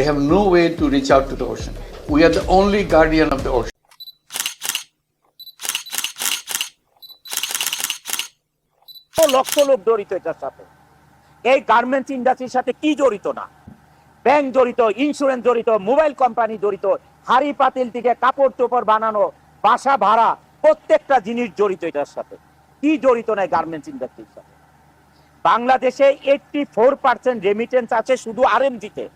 They have no way to reach out to the ocean. We are the only guardian of the ocean. লক্ষ লোক জড়িত এটার সাথে। এই গার্মেন্টস ইন্ডাস্ট্রির সাথে কি জড়িত না? ব্যাংক জড়িত ইন্স্যুরেন্স জড়িত মোবাইল কোম্পানি জড়িত, হাড়ি পাতিল থেকে কাপড় চোপড় বানানো, বাসা ভাড়া, প্রত্যেকটা জিনিস জড়িত এটার সাথে। কি জড়িত নাই গার্মেন্টস ইন্ডাস্ট্রির সাথে? বাংলাদেশে এইটটি ফোর পার্সেন্ট রেমিটেন্স আছে শুধু আর তে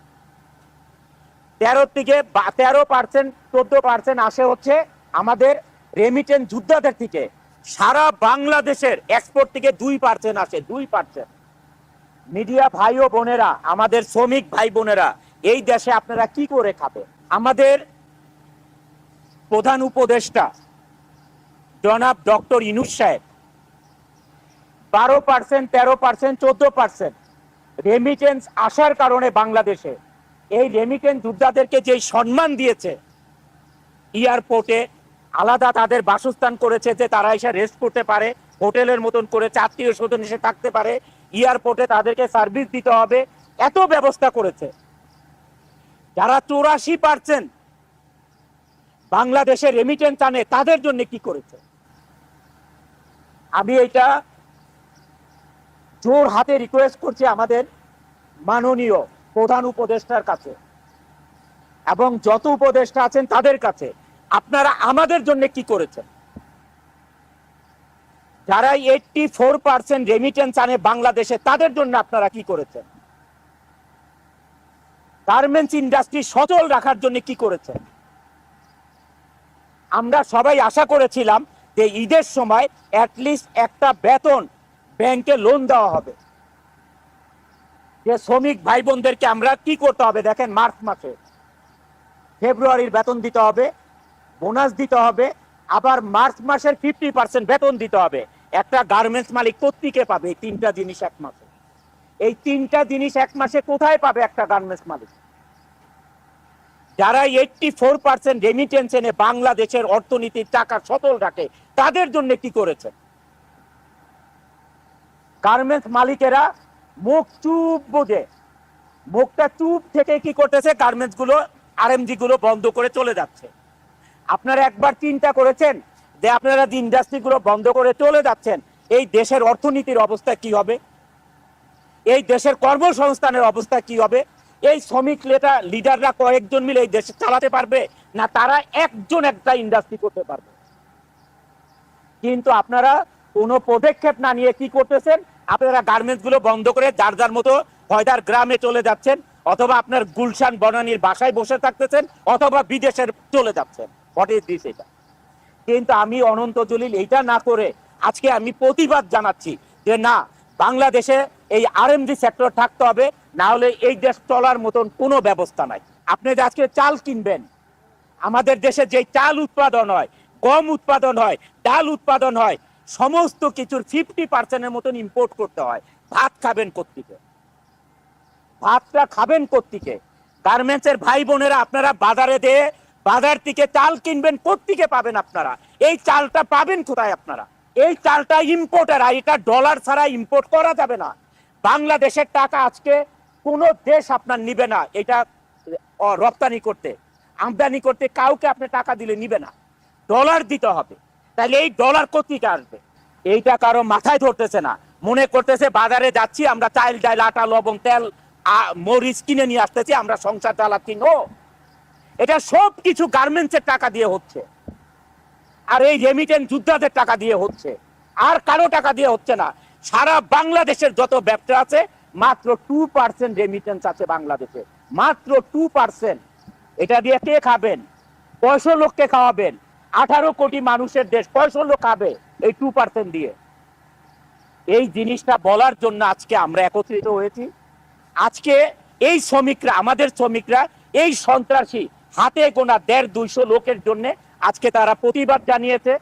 তেরো থেকে তেরো পার্সেন্ট চোদ্দ পার্সেন্ট আসে হচ্ছে আমাদের রেমিটেন্স যোদ্ধাদের থেকে। সারা বাংলাদেশের এক্সপোর্ট থেকে দুই পার্সেন্ট আসে, দুই পার্সেন্ট মিডিয়া ভাই ও বোনেরা, আমাদের শ্রমিক ভাই বোনেরা, এই দেশে আপনারা কি করে খাবে আমাদের প্রধান উপদেষ্টা জনাব ডক্টর ইনুস সাহেব, বারো পার্সেন্ট তেরো পার্সেন্ট চোদ্দ পার্সেন্ট রেমিটেন্স আসার কারণে বাংলাদেশে এই রেমিটেন্স যোদ্ধাদেরকে যে সম্মান দিয়েছে এয়ারপোর্টে আলাদা তাদের বাসস্থান করেছে যে তারা এসে রেস্ট করতে পারে, হোটেলের মতন করে আত্মীয় স্বজন এসে থাকতে পারে এয়ারপোর্টে তাদেরকে সার্ভিস দিতে হবে, এত ব্যবস্থা করেছে। যারা চৌরাশি পার্সেন্ট বাংলাদেশে রেমিটেন্স আনে, তাদের জন্য কি করেছে? আমি এটা জোর হাতে রিকোয়েস্ট করছি আমাদের মাননীয় প্রধান উপদেষ্টার কাছে এবং যত উপদেষ্টা আছেন তাদের কাছে, আপনারা আমাদের জন্য কি করেছেন? যারা এইটটি ফোর পার্সেন্ট রেমিটেন্স আনে বাংলাদেশে, তাদের জন্য আপনারা কি করেছেন? গার্মেন্টস ইন্ডাস্ট্রি সচল রাখার জন্য কি করেছেন? আমরা সবাই আশা করেছিলাম যে ঈদের সময় অ্যাটলিস্ট একটা বেতন ব্যাংকে লোন দেওয়া হবে। যে শ্রমিক ভাই বোনদেরকে আমরা কি করতে হবে? দেখেন, মার্চ মাসে ফেব্রুয়ারির বেতন দিতে হবে, বোনাস দিতে হবে, আবার মার্চ মাসের ফিফটি পার্সেন্ট বেতন দিতে হবে। একটা গার্মেন্টস মালিক প্রত্যেকে পাবে? এই তিনটা জিনিস এক মাসে। এই তিনটা জিনিস এক মাসে কোথায় পাবে একটা গার্মেন্টস মালিক? যারা এইটটি ফোর পার্সেন্ট রেমিটেন্স এনে বাংলাদেশের অর্থনীতির টাকা সতল রাখে, তাদের জন্য কি করেছে? গার্মেন্টস মালিকেরা মুখ চুপ বোঝে। মুখটা চুপ থেকে কি করতেছে? গার্মেন্টসগুলো বন্ধ করে চলে যাচ্ছে। আপনারা একবার চিন্তা করেছেন যে আপনারা যে ইন্ডাস্ট্রি গুলো বন্ধ করে চলে যাচ্ছেন, এই দেশের অর্থনীতির অবস্থা কি হবে? এই দেশের কর্মসংস্থানের অবস্থা কি হবে? এই শ্রমিক লেটা লিডাররা কয়েকজন মিলে এই দেশ চালাতে পারবে? না তারা একজন একটা ইন্ডাস্ট্রি করতে পারবে? কিন্তু আপনারা কোনো পদক্ষেপ না নিয়ে কি করতেছেন? আপনারা গার্মেন্টসগুলো বন্ধ করে যার যার মতো হয়দার গ্রামে চলে যাচ্ছেন, অথবা আপনার গুলশান বনানির বাসায় বসে থাকতেছেন, অথবা বিদেশের চলে যাচ্ছেন। এটা? কিন্তু আমি অনন্ত জলিল এইটা না করে আজকে আমি প্রতিবাদ জানাচ্ছি যে না, বাংলাদেশে এই আরএমডি সেক্টর থাকতে হবে, না হলে এই দেশ চলার মতন কোনো ব্যবস্থা নাই। আপনি যে আজকে চাল কিনবেন, আমাদের দেশে যে চাল উৎপাদন হয়, গম উৎপাদন হয়, ডাল উৎপাদন হয় সমস্ত কিছুর ফিফটি পার্সেন্টের মতন ইম্পোর্ট করতে হয়। ভাত খাবেন কোত্থেকে? ভাতটা খাবেন কোত্থেকে? গার্মেন্টসের ভাই বোনেরা, আপনারা বাজারে দিয়ে বাজার থেকে চাল কিনবেন কোত্থেকে পাবেন আপনারা? এই চালটা পাবেন কোথায় আপনারা? এই চালটা ইম্পোর্টার আর এটা ডলার ছাড়া ইম্পোর্ট করা যাবে না। বাংলাদেশের টাকা আজকে কোনো দেশ আপনার নিবে না। এটা রপ্তানি করতে। আমদানি করতে কাউকে আপনি টাকা দিলে নিবে না। ডলার দিতে হবে। তাহলে এই ডলার কোথেকে আসবে? এইটা কারও মাথায় ধরতেছে না। মনে করতেছে বাজারে যাচ্ছি, আমরা চাইল ডাল আটা, লবণ, তেল মরিচ কিনে নিয়ে আসতেছি, আমরা সংসার চালাচ্ছি। নো। এটা সব কিছু গার্মেন্টসের টাকা দিয়ে হচ্ছে। আর এই রেমিটেন্স যোদ্ধাদের টাকা দিয়ে হচ্ছে। আর কারও টাকা দিয়ে হচ্ছে না। সারা বাংলাদেশের যত ব্যবসা আছে, মাত্র টু পার্সেন্ট রেমিটেন্স আছে বাংলাদেশে। মাত্র টু পার্সেন্ট এটা দিয়ে কে খাবেন? কয়শো লোককে খাওয়াবেন। আঠারো কোটি মানুষের দেশ কয়শো খাবে এই টু পার্সেন্ট দিয়ে। এই জিনিসটা বলার জন্য আজকে আমরা একত্রিত হয়েছি। আজকে এই শ্রমিকরা, আমাদের শ্রমিকরা, এই সন্ত্রাসী হাতে গোনা দেড় দুইশো লোকের জন্য আজকে তারা প্রতিবাদ জানিয়েছে।